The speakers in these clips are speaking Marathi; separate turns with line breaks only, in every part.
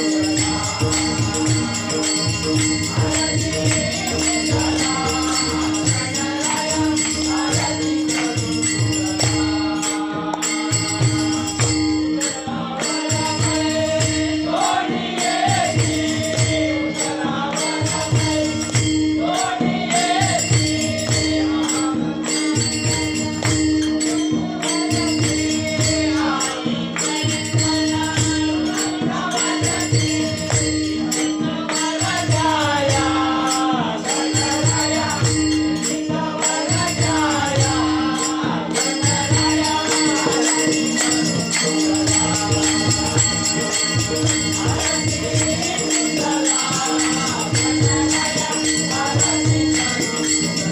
Thank you. Thank you.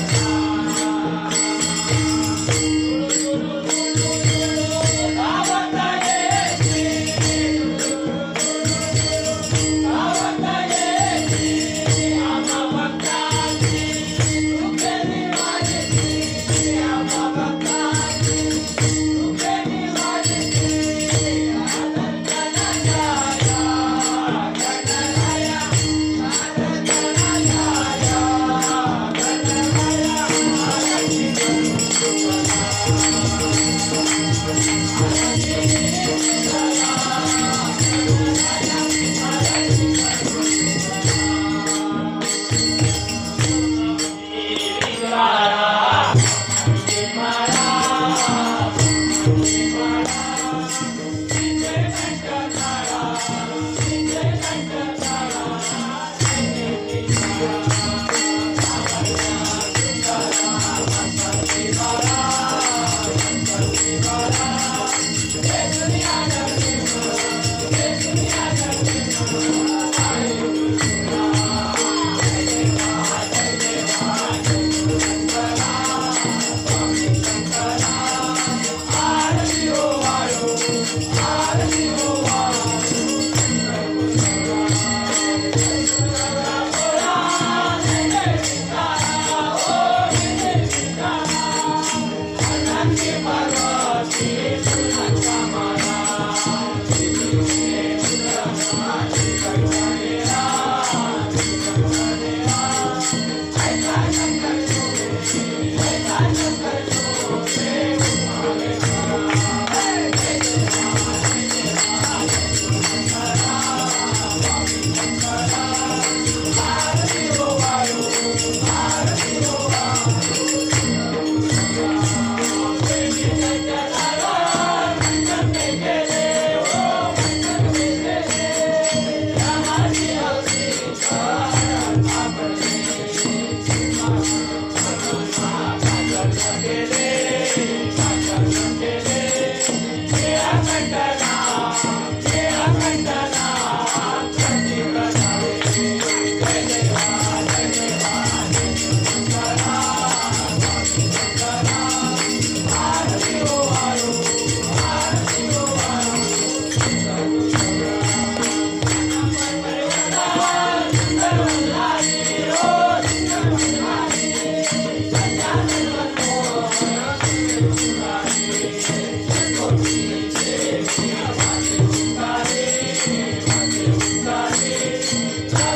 Thank you.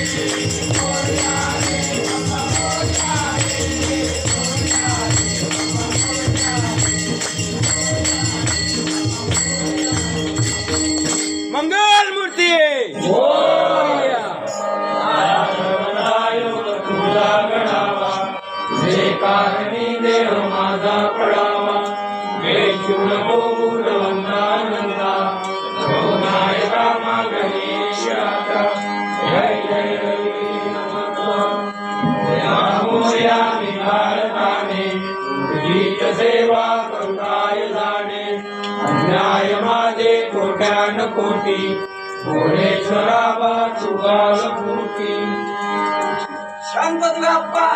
Olha अन्याय माझे कोट्यान कोटी भुवनेश्वरा बा चुकाल कोटी
शांत बाप्पा